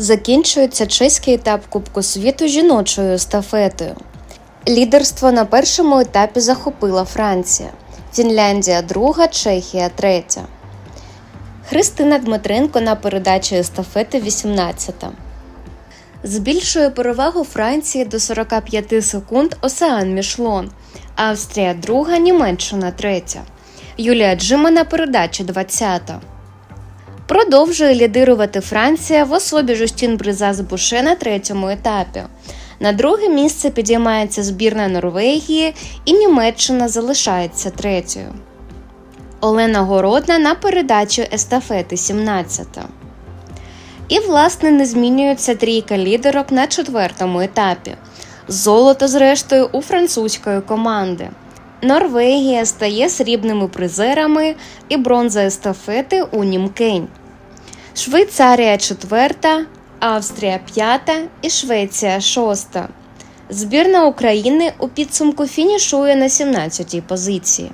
Закінчується чеський етап Кубку світу жіночою естафетою. Лідерство на першому етапі захопила Франція, Фінляндія друга, Чехія третя. Христина Дмитренко на передачі естафети 18. Збільшує перевагу Франції до 45 секунд Осеан Мішлон, Австрія друга, Німеччина третя. Юлія Джима на передачі 20. Продовжує лідирувати Франція в особі Жустін Бризас Буше на третьому етапі. На друге місце підіймається збірна Норвегії і Німеччина залишається третьою. Олена Городна на передачі естафети 17. І, власне, не змінюється трійка лідерок на четвертому етапі. Золото, зрештою, у французької команди. Норвегія стає срібними призерами і бронза естафети у Німкень. Швейцарія четверта, Австрія п'ята і Швеція шоста. Збірна України у підсумку фінішує на 17-й позиції.